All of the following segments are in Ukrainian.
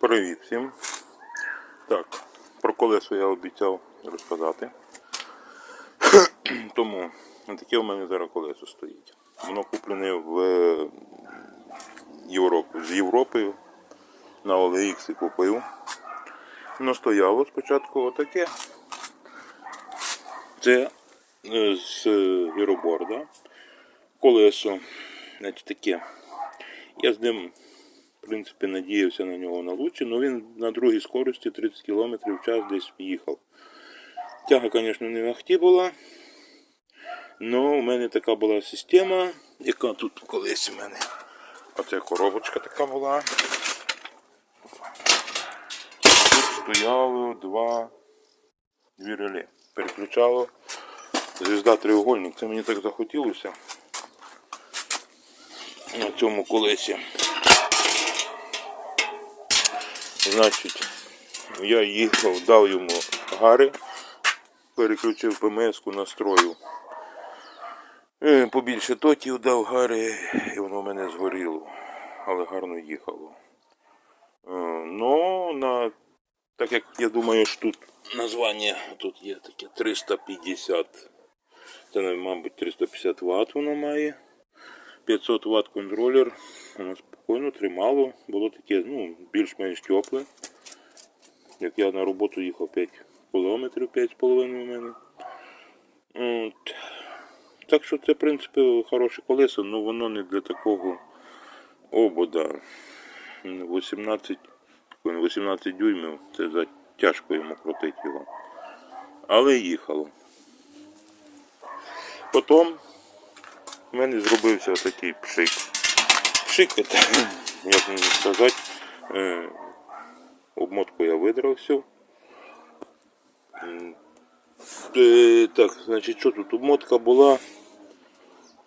Привіт всім. Так, про колесо я обіцяв розказати. Тому таке в мене зараз колесо стоїть. Воно куплене в е, Європу. З Європи на OLX купив. Воно стояло спочатку отаке. Це е, з гіроборда. Колесо, значить таке. Я з ним в принципі, надіявся на нього на лучі, але він на другій скорості 30 км в час десь їхав. Тяга, звісно, не вахті була. але у мене така була система, яка тут колись у мене. Оця коробочка така була. Тут стояло два дві реле. Переключало. Звізда треугольник. Це мені так захотілося на цьому колесі. Значить, я їхав, дав йому гари, переключив ПМС-ку, настроїв. Е, Побільше тотів дав гари, і воно в мене згоріло, але гарно їхало. Е, Ну, на, так як я думаю, що тут названня тут є таке 350. Це, мабуть, 350 Вт воно має. 500 Вт контролер. Воно спокійно тримало. Було таке, ну, більш-менш тепле. Як я на роботу їхав 5 кілометрів, 5,5 у мене. От. Так що це, в принципі, хороше колесо, але воно не для такого обода. 18, 18 дюймів, це тяжко йому крутити його. Але їхало. Потім у мене зробився такий пшик. Пшик, це, як мені сказати, е, обмотку я видрав всю. Е, Так, значить, що тут? Обмотка була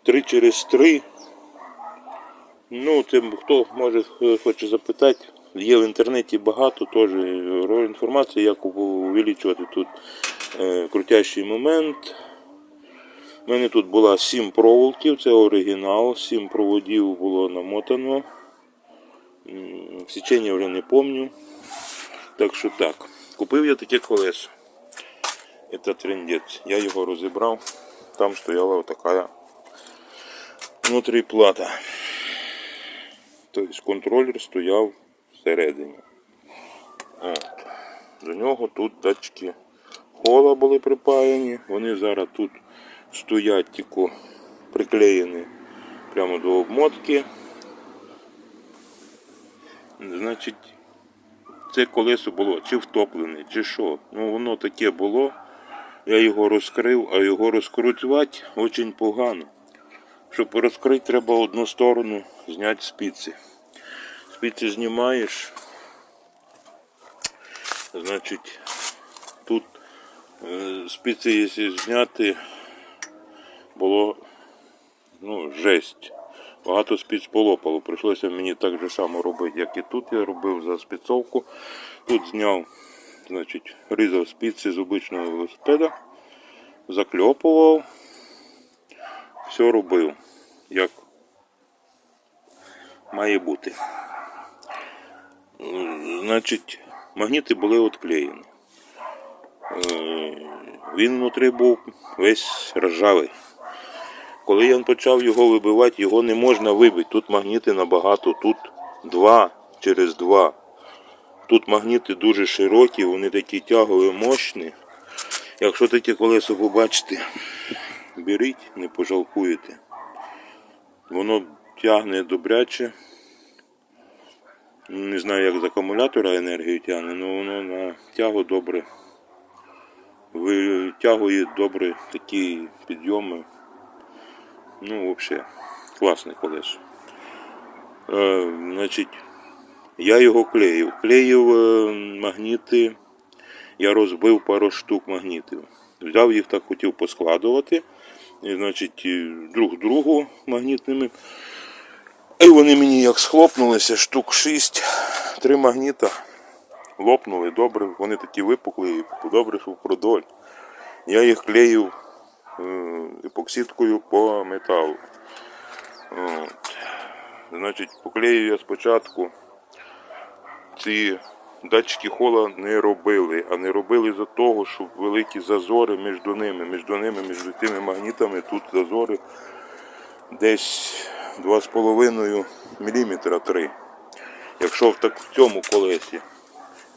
3 через 3. Ну, тим, хто може е, хоче запитати, є в інтернеті багато теж інформації, як увеличувати тут крутящий момент. У мене тут була 7 проволоків, це оригінал, 7 проводів було намотано. Січення вже не пам'ятаю. Так що так. Купив я таке колесо. Це трендець. Я його розібрав. Там стояла така внутрі плата. Тобто контролер стояв всередині. От. До нього тут датчики хола були припаяні. Вони зараз тут стоять тільки приклеєні прямо до обмотки. Значить, це колесо було чи втоплене, чи що. Ну воно таке було. Я його розкрив, а його розкрутувати дуже погано. Щоб розкрити, треба одну сторону зняти спиці. Спиці знімаєш. Значить, тут е, спиці, якщо зняти, було ну, жесть. Багато спиць полопало. Прийшлося мені так же само робити, як і тут я робив за спецовку. Тут зняв, значить, різав спиці з обичного велосипеда, закльопував, все робив, як має бути. Значить, магніти були відклеєні. Е, Він внутрі був весь ржавий. Коли я почав його вибивати, його не можна вибити. Тут магніти набагато, тут два через два. Тут магніти дуже широкі, вони такі тягові, мощні. Якщо таке колесо побачите, беріть, не пожалкуєте. Воно тягне добряче. Не знаю, як з акумулятора енергію тягне, але воно на тягу добре. Витягує добре такі підйоми. Ну, взагалі, класне колесо. Е, значить, я його клеїв. Клеїв е, магніти. Я розбив пару штук магнітів. Взяв їх так хотів поскладувати. І, значить, друг другу магнітними. І вони мені як схлопнулися, штук 6, три магніта лопнули добре, вони такі випукли, добре, що впродоль. Я їх клеїв епоксидкою по металу. Значить, поклеїв я спочатку ці датчики хола не робили, а не робили за того, що великі зазори між ними, між ними, між тими магнітами, тут зазори десь 2,5 мм 3. Якщо в, так, в цьому колесі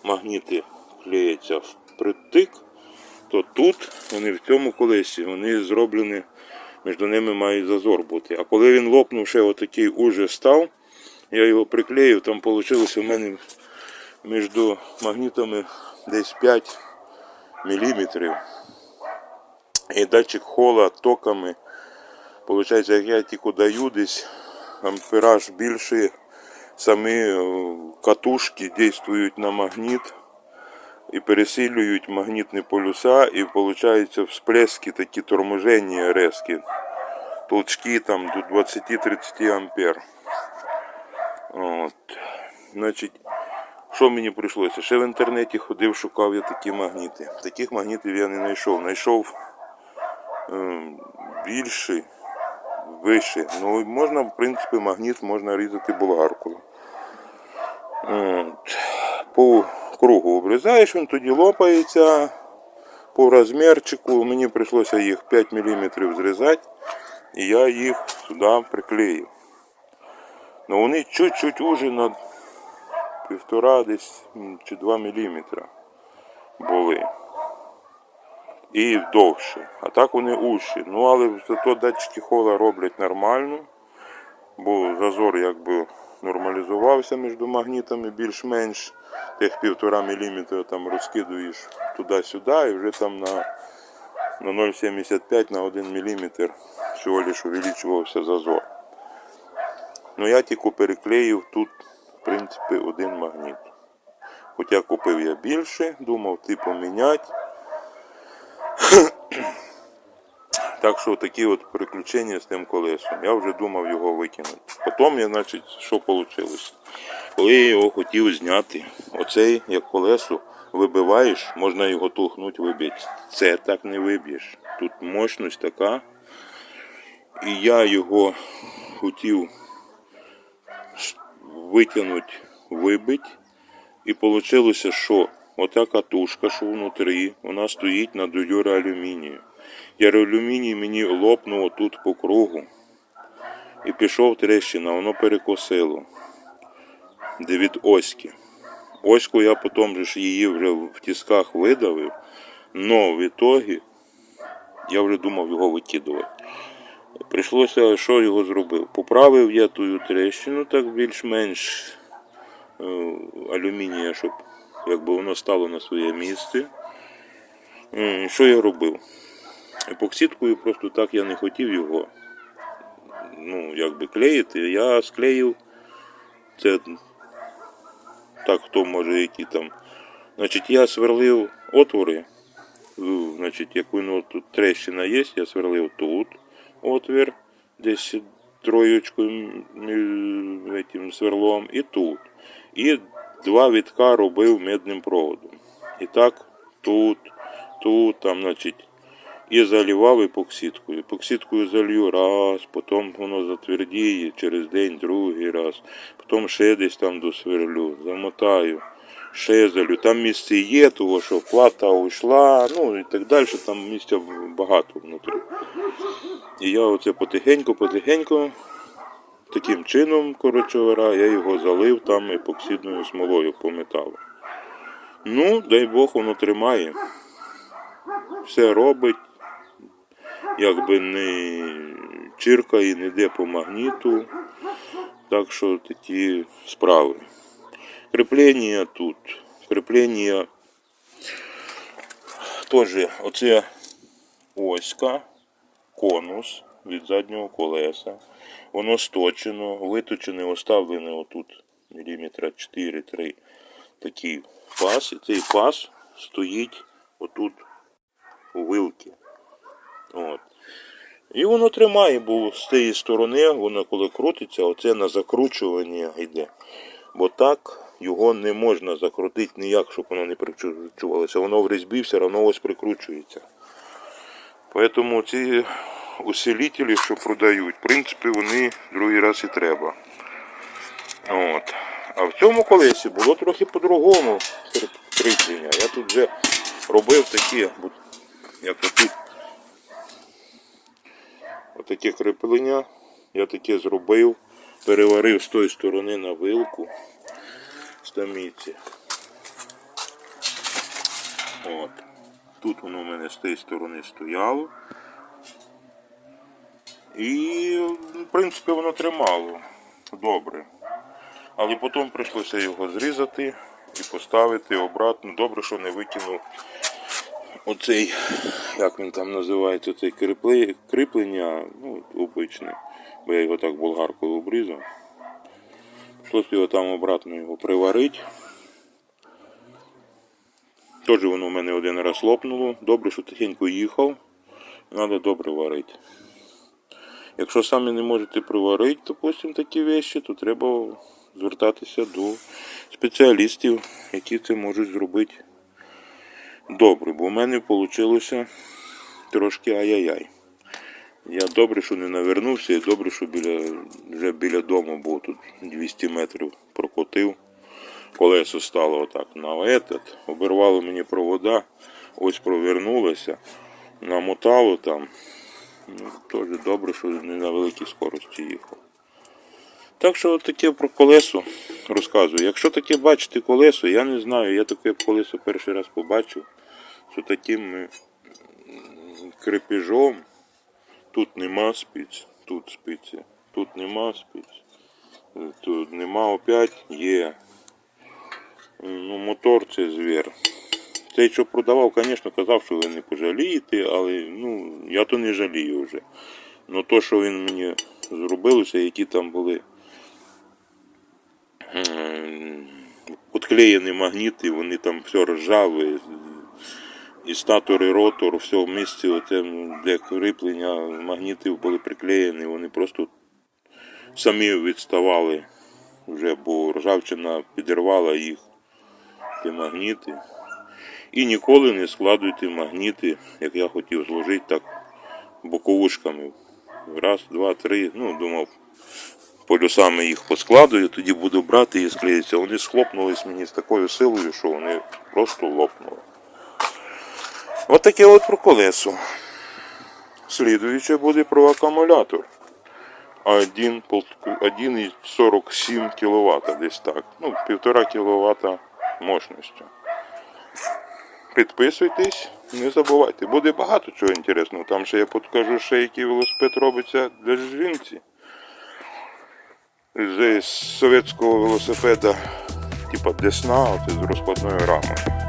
магніти клеяться впритик, то тут вони в цьому колесі вони зроблені, між ними має зазор бути. А коли він лопнув, ще отакий уже став, я його приклеїв, там вийшло в мене між магнітами десь 5 мм. І датчик хола токами, виходить, як я тільки даю десь ампераж більший, самі катушки дійствують на магніт і пересилюють магнітні полюса, і виходить всплески такі торможення резкі, толчки там до 20-30 ампер. От. Значить, що мені прийшлося? Ще в інтернеті ходив, шукав я такі магніти. Таких магнітів я не знайшов. Знайшов ем, більший, вищий. Ну, можна, в принципі, магніт можна різати болгаркою. По кругу обрізаєш, він тоді лопається по розмірчику. Мені прийшлося їх 5 мм зрізати, і я їх сюди приклеїв. Ну вони чуть-чуть уже на півтора десь чи 2 мм були. І довше. А так вони уші. Ну але зато датчики хола роблять нормально, бо зазор якби нормалізувався між магнітами більш-менш. Тих півтора міліметра там розкидуєш туди-сюди і вже там на, на 0,75 на 1 мм всього лиш увеличувався зазор. Ну я тільки переклеїв тут, в принципі, один магніт. Хоча купив я більше, думав ти поміняти. Так що такі от приключення з тим колесом. Я вже думав його викинути. Потім я, значить, що вийшло? Коли я його хотів зняти, оцей як колесо вибиваєш, можна його толкнути, вибити. Це так не виб'єш. Тут мощність така. І я його хотів витягнути, вибити. І вийшло, що ота катушка, що внутрі, вона стоїть на дюрі алюмінію. Яралюміній мені лопнув тут по кругу. І пішов трещина, воно перекосило. Де від оськи. Оську я потім ж її вже в тисках видавив, но в ітогі я вже думав його викидувати. Прийшлося, що його зробив? Поправив я ту трещину так більш-менш е, алюмінія, щоб якби воно стало на своє місце. Що я робив? Епоксидкою просто так я не хотів його ну, якби клеїти. Я склеїв це так хто може які там. Значить, я сверлив отвори. Ну, Значить, як воно тут трещина є, я сверлив тут отвір, десь троєчкою этим сверлом і тут. І два вітка робив медним проводом. І так тут, тут, там, значить, і заливав епоксидкою. Епоксидкою залью раз, потім воно затвердіє через день, другий раз, потім ще десь там досверлю, замотаю, ще залю. Там місце є, того що плата уйшла, ну і так далі, там місця багато внутрі. І я оце потихеньку-потихеньку, таким чином, коротше я його залив там епоксидною смолою по металу. Ну, дай Бог, воно тримає. Все робить якби не чиркає, не йде по магніту. Так що такі справи. Кріплення тут. Кріплення теж оце оська, конус від заднього колеса. Воно сточено, виточене, оставлене отут міліметра 4-3 такий пас. І цей пас стоїть отут у вилки. От. І воно тримає, бо з цієї сторони, воно коли крутиться, оце на закручування йде. Бо так його не можна закрутити ніяк, щоб воно не прикручувалося. Воно в різьбі все одно ось прикручується. Тому ці усилителі, що продають, в принципі, вони другий раз і треба. От. А в цьому колесі було трохи по-другому кр- кріплення. Я тут вже робив такі, як отут, отаке кріплення. Я таке зробив, переварив з тої сторони на вилку стаміці. От. Тут воно в мене з тієї сторони стояло. І, в принципі, воно тримало добре. Але потім прийшлося його зрізати і поставити обратно. Добре, що не викинув оцей, як він там називається, цей кріплення, ну, обичне, бо я його так болгаркою обрізав. Прийшлося його там обратно його приварити. Теж воно в мене один раз лопнуло. Добре, що тихенько їхав. Треба добре варити. Якщо самі не можете приварити, допустим, такі вещі, то треба звертатися до спеціалістів, які це можуть зробити добре. Бо в мене вийшло трошки ай-яй-яй. Я добре, що не навернувся, і добре, що біля, вже біля дому був тут 200 метрів прокотив. Колесо стало отак на этот, обірвало мені провода, ось провернулося, намотало там. Ну, теж добре, що не на великій скорості їхав. Так що от таке про колесо розказую. Якщо таке бачите колесо, я не знаю, я таке колесо перший раз побачив, що таким е, крепежом тут нема спиць, тут спиці, тут нема спиць, е, тут нема опять, є. Ну, мотор це звір. Цей, що продавав, звісно, казав, що ви не пожалієте, але ну, я то не жалію вже. Ну то, що він мені зробилося, які там були ем, відклеєні магніти, вони там все ржаве, і статор, і ротор, все в місці оце, ну, для кріплення магнітів були приклеєні, вони просто самі відставали вже, бо ржавчина підірвала їх, ті магніти. І ніколи не складуйте магніти, як я хотів зложити, так боковушками. Раз, два, три. Ну, думав, полюсами їх поскладую, тоді буду брати і склеїться. Вони схлопнулись мені з такою силою, що вони просто лопнули. От от про колесо. Слідуюче буде про акумулятор. 1,47 кВт десь так. Ну, 1,5 кВт мощності. Підписуйтесь, не забувайте. Буде багато чого інтересного. Там ще я покажу, ще який велосипед робиться для жінці. З совєтського велосипеда, типа Десна, з розкладною рамою.